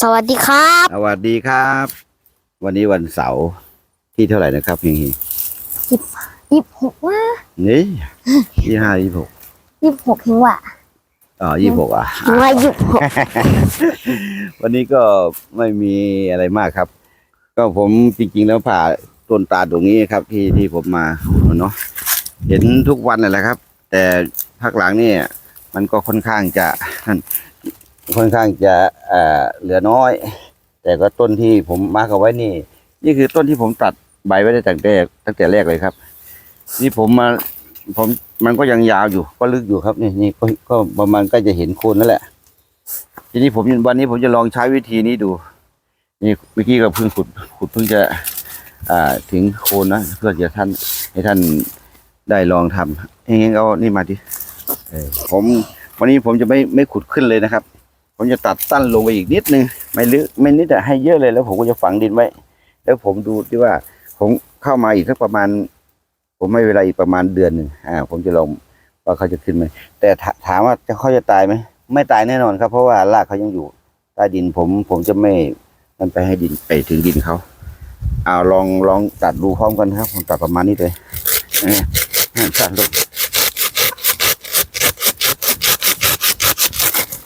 สวัสดีครับ สวัสดีครับ วันนี้วันเสาร์ที่เท่าไหร่นะครับเฮียงยี่สิบหกว่าๆนี่ยี่ห้ายี่หกยี่สิบหกถึงว่าอ๋อยี่หกอะถึงว่ายี่สิบหกวันนี้ก็ไม่มีอะไรมากครับ ก็ผมจริงๆแล้วผ่าต้นตาลตรงนี้ครับ ที่ที่ผมมาเนาะเห็นทุกวันนั่นแหละครับ แต่ภาคหลังเนี่ยมันก็ค่อนข้างจะ ค่อนข้างจะเอ่อเหลือน้อย แต่ก็ต้นที่ผมมาร์กเอาไว้นี่ นี่คือต้นที่ผมตัดใบไว้ได้ตั้งแต่ตั้งแต่แรกเลยครับ นี่ผมมาผมมันก็ยังยาวอยู่ก็ลึกอยู่ครับนี่นี่ก็ก็ประมาณก็จะเห็นโคนนั่นแหละ ทีนี้ผมวันนี้ผมจะลองใช้วิธีนี้ดู นี่เมื่อกี้ก็เพิ่งขุดขุดเพิ่งจะ อ่าถึงโคนนะเพื่อจะท่านให้ท่านได้ลองทำเองเอานี่มาดิผมวันนี้ผมจะไม่ไม่ขุดขึ้นเลยนะครับ ผมจะตัดสั้นลงไปอีกนิดนึงไม่ลึกไม่นิดแต่ให้เยอะเลยแล้วผมก็จะฝังดินไว้ แล้วผมดูที่ว่า ผมเข้ามาอีกสักประมาณ ผมไม่เวลาอีกประมาณเดือนหนึ่งอ่า ผมจะลองว่าเขาจะขึ้นไหมแต่ถามว่าจะเขาจะตายไหมไม่ตายแน่นอนครับ เพราะว่ารากเขายังอยู่ใต้ดินผมผมจะไม่มันไปให้ดินไปถึงดินเขาเอาลองลองตัดดูพร้อมกันครับผมตัดประมาณนี้เลยเออตัดลูก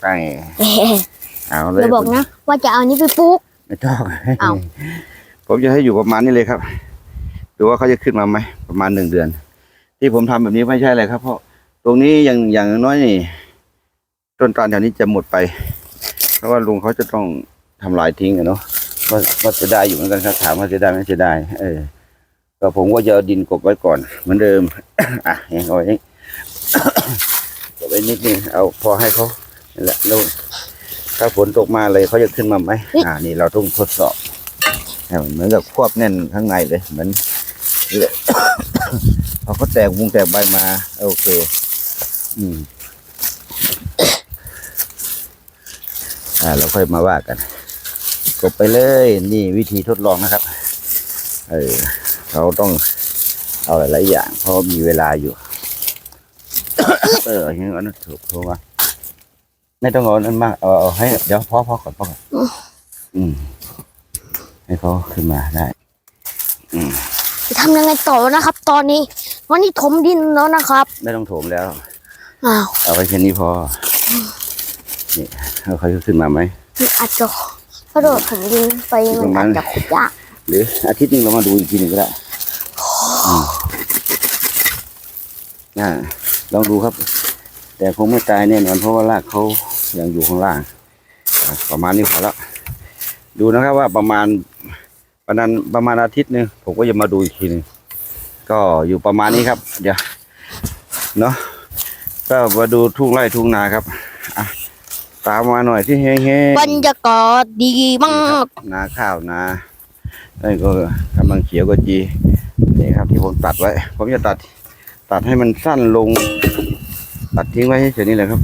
ไปเอาเลยจะบอกนะ ว่าจะเอานี้ไปปลูกไม่ต้องเอาผมจะให้อยู่ประมาณนี้เลยครับดูว่าเขาจะขึ้นมาไหมประมาณหนึ่งเดือน ที่ผมทำแบบนี้ไม่ใช่อะไรครับ เพราะตรงนี้อย่างอย่างน้อยนี่ต้นตาลแถวนี้จะหมดไป เพราะว่าลุงเขาจะต้องทำลายทิ้งอะเนาะว่าว่าจะได้อยู่เหมือนกันครับถามว่าจะได้ไหมจะได้ เออก็ผมก็จะเอาดินกบไว้ก่อนเหมือนเดิม อะอย่างเอาไว้นี่กบไว้นิดนึงเอาพอให้เขา นั่นแหละแล้วถ้าฝนตกมาเลยเขาจะขึ้นมาไหมอ่า นี่เราต้องทดสอบให้มันเหมือนกับควบแน่นข้างในเลย เหมือนนี่แหละพอเขาแตกวงแตกใบมา โอเค อืม อ่า เราค่อยมาว่ากันกดไปเลย นี่วิธีทดลองนะครับ เออ เราต้องเอาหลายๆอย่าง เพราะมีเวลาอยู่ เอออย่างนั้นถูกโทรมา ไม่ต้องเอานั้นมากเอาเอาให้เดี๋ยวพอพอก่อนพอก่อนอืมให้เขาขึ้นมาได้ อืมจะทำยังไงต่อนะครับ ตอนนี้วันนี้ถมดินแล้วนะครับไม่ต้องโถมแล้ว อ้าวเอาไว้แค่นี้พอนี่เอาเขาจะขึ้นมาไหม มันอาจจะกระโดดถมดินไปมันอาจจะขุดยากหรืออาทิตย์หนึงเรามาดูอีกทีหนึ่งก็ได้อืมอ่าลองดูครับ แต่คงไม่ตายแน่นอนเพราะว่ารากเขายังอยู่ข้างล่างอะประมาณนี้พอแล้วดูนะครับว่าประมาณประมาณประมาณอาทิตย์หนึ่งผมก็จะมาดูอีกทีหนึ่งก็อยู่ประมาณนี้ครับ เดี๋ยวเนาะก็มาดูทุ่งไร่ทุ่งนาครับอะตามมาหน่อยที่เฮ้งๆบรรยากาศดีมากนาข้าวนานี่ก็กำลังเขียวก็จีนี่ครับที่ผมตัดไว้ ผมจะตัดตัดให้มันสั้นลง ตัดทิ้งไว้เฉยๆนี่แหละครับ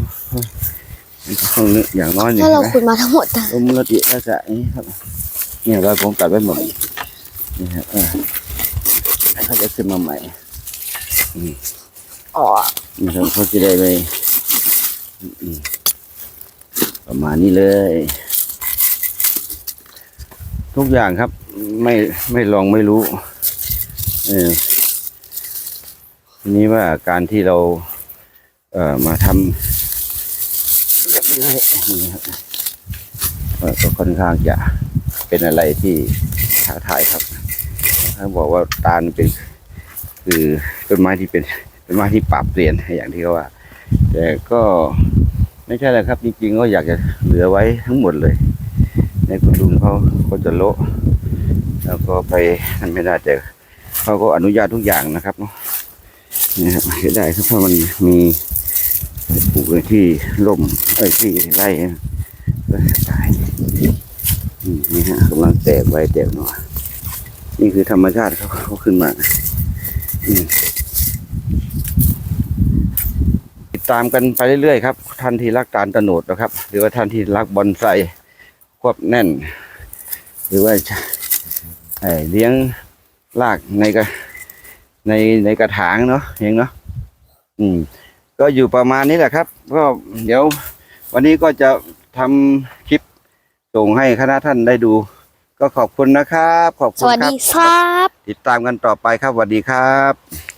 ตรงนี้อย่างน้อยนี่ถ้าเรานะขุดมาทั้งหมดอะลมละติละจะนี่ครับ เนี่ยเราผมตัดไว้หมดนี่ครับเออให้เขาจะขึ้นมาใหม่อ๋อนี่ครับเขาจะได้ไปอืมประมาณนี้เลย ทุกอย่างครับ ไม่ไม่ลองไม่รู้ เออทีนี้ว่าการที่เรา เอ่อมาทำแบบนี้ให้นี่ครับก็ค่อนข้างจะเป็นอะไรที่ท้าทายครับเขาบอกว่าตาลเป็นคือต้นไม้ที่เป็นต้นไม้ที่ปรับเปลี่ยนอย่างที่เขาว่า แต่ก็ไม่ใช่แหละครับ จริงๆก็อยากจะเหลือไว้ทั้งหมดเลย ในคุณลุงเขาก็จะโละแล้วก็ไปนั่นไม่ได้แต่เขาก็อนุญาตทุกอย่างนะครับเนาะนี่ครับเสียดายครับเพราะมันมี ปลูกในที่ร่มไอ้ที่ไร่ก็ตายอืมนี่ฮะกำลังแตกใบแตกหน่อนี่คือธรรมชาติเขาเขาขึ้นมาติดตามกันไปเรื่อยๆครับ ท่านที่รักการตโนดนะครับ หรือว่าท่านที่รักบอนไซควบแน่น หรือว่าเลี้ยงรากในกระในในกระถางเนาะเองเนาะอืม ก็อยู่ประมาณนี้แหละครับ ก็เดี๋ยววันนี้ก็จะทำคลิปส่งให้คณะท่านได้ดู ก็ขอบคุณนะครับ ขอบสคุณวัสครัดีบครับ ติดตามกันต่อไปครับสวัสดีครับ